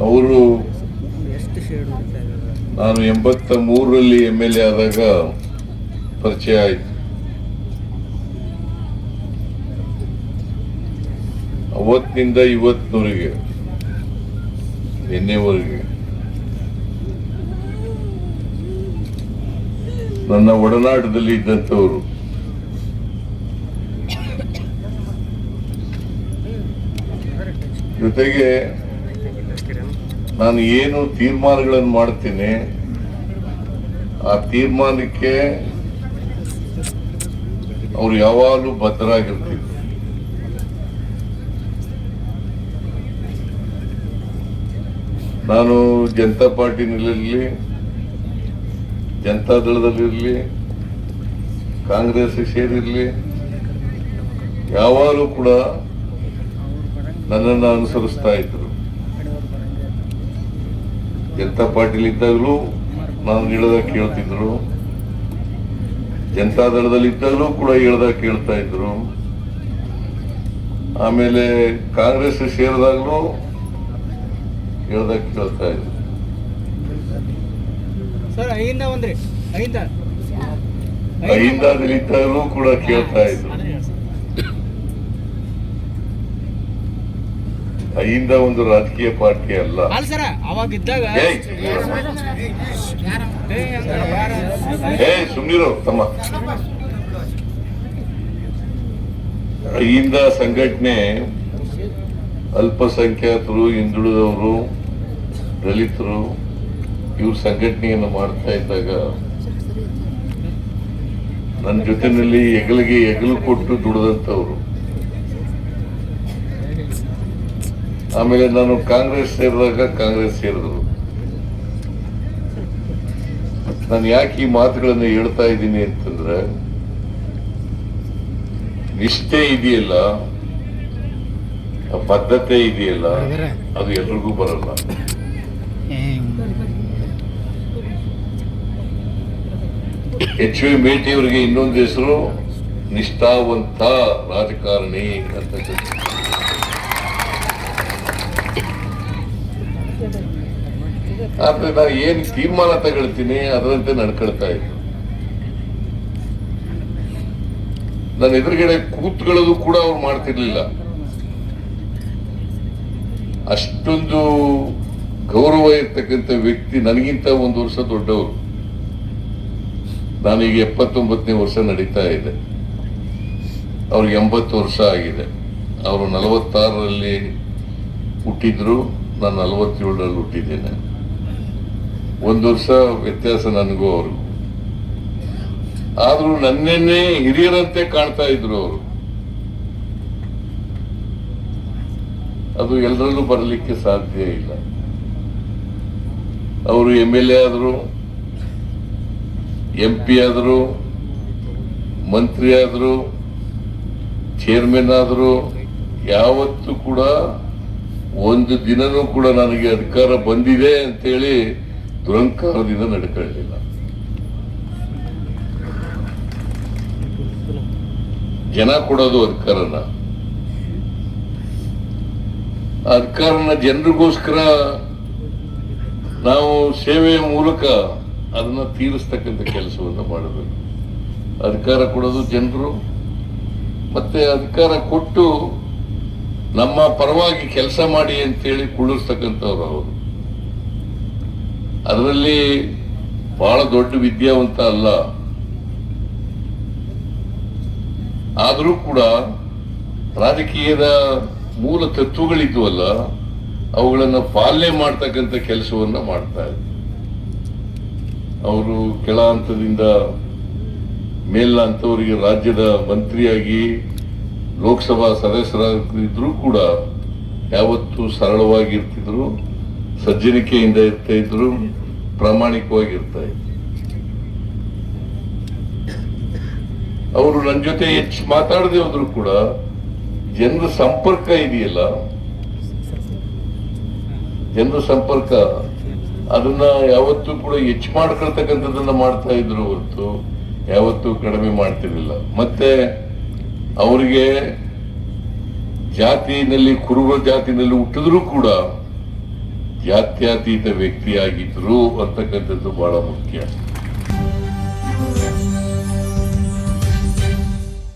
ಅವರು ನಾನು ಎಂಬತ್ತ ಮೂರರಲ್ಲಿ ಎಂ ಎಲ್ ಎ ಆದಾಗ ಪರಿಚಯ ಆಯಿತು. ಅವತ್ತಿನಿಂದ ಇವತ್ತಿನವರೆಗೆ ನಿನ್ನೆವರೆಗೆ ನನ್ನ ಒಡನಾಟದಲ್ಲಿ ಇದ್ದಂಥವರು ಜೊತೆಗೆ ನಾನು ಏನು ತೀರ್ಮಾನಗಳನ್ನು ಮಾಡ್ತೀನಿ, ಆ ತೀರ್ಮಾನಕ್ಕೆ ಅವ್ರು ಯಾವಾಗಲೂ ಬದ್ಧರಾಗಿರ್ತಿದ್ರು ನಾನು ಜನತಾ ಪಾರ್ಟಿನಲ್ಲಿರಲಿ ಜನತಾ ದಳದಲ್ಲಿರಲಿ ಕಾಂಗ್ರೆಸ್ ಸೇರಿರಲಿ, ಯಾವಾಗಲೂ ಕೂಡ ನನ್ನನ್ನು ಅನುಸರಿಸ್ತಾ ಇದ್ರು. ಜನತಾ ಪಾರ್ಟಿಲಿ ಇದ್ದಾಗಲೂ ನಾನು ಹೇಳ್ದಾಗ ಕೇಳ್ತಿದ್ರು. ಜನತಾ ದಳದಲ್ಲಿ ಇದ್ದಾಗಲೂ ಕೂಡ ಹೇಳ್ದಾಗ ಕೇಳ್ತಾ ಇದ್ರು. ಆಮೇಲೆ ಕಾಂಗ್ರೆಸ್ ಸೇರಿದಾಗಲೂ ಹೇಳ್ದಾಗ ಕೇಳ್ತಾ ಇದ್ರು. ಇದ್ದಾಗಲೂ ಕೂಡ ಕೇಳ್ತಾ ಇದ್ರು. ಅಹಿಂದ ಒಂದು ರಾಜಕೀಯ ಪಾರ್ಟಿ ಅಲ್ಲ. ಏ, ಸುಮ್ನಿರು ತಮ್ಮ. ಅಹಿಂದ ಸಂಘಟನೆ ಅಲ್ಪಸಂಖ್ಯಾತರು ಹಿಂದುಳಿದವರು ದಲಿತರು ಇವ್ರ ಸಂಘಟನೆಯನ್ನು ಮಾಡ್ತಾ ಇದ್ದಾಗ ನನ್ನ ಜೊತೆನಲ್ಲಿ ಹೆಗಲಿಗೆ ಹೆಗಲು ಕೊಟ್ಟು ದುಡಿದಂಥವ್ರು. ಆಮೇಲೆ ನಾನು ಕಾಂಗ್ರೆಸ್ ಸೇರಿದಾಗ ಕಾಂಗ್ರೆಸ್ ಸೇರಿದ್ರು. ನಾನು ಯಾಕೆ ಈ ಮಾತುಗಳನ್ನು ಹೇಳ್ತಾ ಇದ್ದೀನಿ ಅಂತಂದ್ರೆ ನಿಷ್ಠೆ ಇದೆಯಲ್ಲ ಬದ್ಧತೆ ಇದೆಯಲ್ಲ ಅದು ಎಲ್ರಿಗೂ ಬರಲ್ಲ. ಎಚ್ ವಿ ಮೇಟಿಯವರಿಗೆ ಇನ್ನೊಂದು ಹೆಸರು ನಿಷ್ಠಾವಂತ ರಾಜಕಾರಣಿ ಅಂತ ಆದ್ರೆ ನಾನು ಏನ್ ತೀರ್ಮಾನ ತಗೊಳ್ತೀನಿ ಅದರಂತೆ ನಡ್ಕೊಳ್ತಾ ಇದ್ದೀನಿ ನನ್ನ ಎದುರುಗಡೆ ಕೂತ್ಕೊಳ್ಳೋದು ಕೂಡ ಅವ್ರು ಮಾಡ್ತಿರ್ಲಿಲ್ಲ. ಅಷ್ಟೊಂದು ಗೌರವ ಇರ್ತಕ್ಕಂಥ ವ್ಯಕ್ತಿ ನನಗಿಂತ ಒಂದು ವರ್ಷ ದೊಡ್ಡವರು. ನಾನೀಗ ಎಪ್ಪತ್ತೊಂಬತ್ತನೇ ವರ್ಷ ನಡೀತಾ ಇದೆ. ಅವ್ರಿಗೆ ಎಂಬತ್ತು ವರ್ಷ ಆಗಿದೆ. ಅವರು ನಲವತ್ತಾರರಲ್ಲಿ ಹುಟ್ಟಿದ್ರು, ನಾನು ನಲವತ್ತೇಳರಲ್ಲಿ ಹುಟ್ಟಿದ್ದೇನೆ. ಒಂದು ವರ್ಷ ವ್ಯತ್ಯಾಸ ನನಗೂ ಅವರು ಆದ್ರೂ ನನ್ನೆನ್ನೇ ಹಿರಿಯರಂತೆ ಕಾಣ್ತಾ ಇದ್ರು ಅವರು. ಅದು ಎಲ್ಲರಲ್ಲೂ ಬರಲಿಕ್ಕೆ ಸಾಧ್ಯ ಇಲ್ಲ. ಅವರು ಎಂ ಎಲ್ ಎ ಆದರು, ಎಂ ಪಿ ಆದರು, ಮಂತ್ರಿ ಆದರು, ಚೇರ್ಮನ್ ಆದರು, ಯಾವತ್ತೂ ಕೂಡ ಒಂದು ದಿನನೂ ಕೂಡ ನನಗೆ ಅಧಿಕಾರ ಬಂದಿದೆ ಅಂತೇಳಿ ದುರಂಕಾರದಿಂದ ನಡ್ಕೊಳ್ಳಲಿಲ್ಲ. ಜನ ಕೊಡೋದು ಅಧಿಕಾರನ. ಅಧಿಕಾರನ ಜನರಿಗೋಸ್ಕರ ನಾವು ಸೇವೆಯ ಮೂಲಕ ಅದನ್ನ ತೀರಿಸ್ತಕ್ಕಂಥ ಕೆಲಸವನ್ನು ಮಾಡಬೇಕು. ಅಧಿಕಾರ ಕೊಡೋದು ಜನರು, ಮತ್ತೆ ಅಧಿಕಾರ ಕೊಟ್ಟು ನಮ್ಮ ಪರವಾಗಿ ಕೆಲಸ ಮಾಡಿ ಅಂತೇಳಿ ಕುಳ್ಳಿಸ್ತಕ್ಕಂಥವ್ರು ಅವರು. ಅದರಲ್ಲಿ ಬಹಳ ದೊಡ್ಡ ವಿದ್ಯಾವಂತ ಅಲ್ಲ. ಆದರೂ ಕೂಡ ರಾಜಕೀಯದ ಮೂಲ ತತ್ವಗಳಿದ್ವಲ್ಲ, ಅವುಗಳನ್ನು ಪಾಲನೆ ಮಾಡ್ತಕ್ಕಂಥ ಕೆಲಸವನ್ನು ಮಾಡ್ತಾ ಇದ್ರು ಅವರು ಕೆಳ ಹಂತದಿಂದ ಮೇಲ್ನ ರಾಜ್ಯದ ಮಂತ್ರಿಯಾಗಿ, ಲೋಕಸಭಾ ಸದಸ್ಯರಾಗಿದ್ದರೂ ಕೂಡ ಯಾವತ್ತೂ ಸರಳವಾಗಿರ್ತಿದ್ರು, ಸಜ್ಜನಿಕೆಯಿಂದ ಇರ್ತಾ ಇದ್ರು. ಪ್ರಾಮಾಣಿಕವಾಗಿರ್ತಾ ಇದ್ರು ಅವರು ನನ್ನ ಜೊತೆ ಹೆಚ್ಚು ಮಾತಾಡದೆ ಹೋದ್ರು ಕೂಡ ಜನರ ಸಂಪರ್ಕ ಇದೆಯಲ್ಲ? ಜನರ ಸಂಪರ್ಕ, ಅದನ್ನ ಯಾವತ್ತೂ ಕೂಡ ಹೆಚ್ಚು ಮಾಡ್ಕೊಳ್ತಕ್ಕಂಥದ್ದನ್ನ ಮಾಡ್ತಾ ಇದ್ರು ಹೊರತು ಯಾವತ್ತೂ ಕಡಿಮೆ ಮಾಡ್ತಿರ್ಲಿಲ್ಲ. ಮತ್ತೆ ಅವರಿಗೆ ಜಾತಿನಲ್ಲಿ, ಕುರುಬ ಜಾತಿನಲ್ಲಿ ಹುಟ್ಟಿದ್ರು ಕೂಡ ಜಾತ್ಯತೀತ ವ್ಯಕ್ತಿಯಾಗಿದ್ರು ಅಂತಕ್ಕಂಥದ್ದು ಬಹಳ ಮುಖ್ಯ.